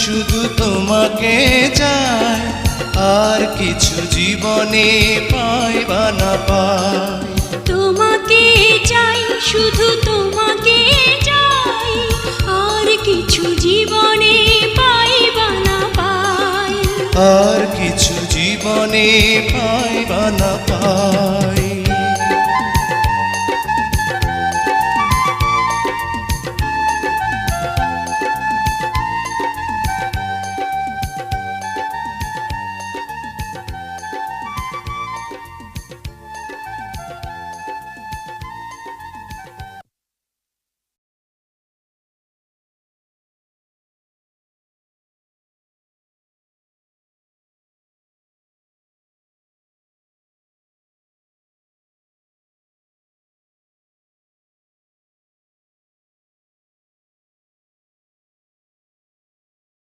শুধু তোমাকে চাই আর কিছু জীবনে পাইবা না পাই। তোমাকে চাই শুধু তোমাকে চাই আর কিছু জীবনে পাইবা না পাই। আর কিছু জীবনে পাইবা না পাই।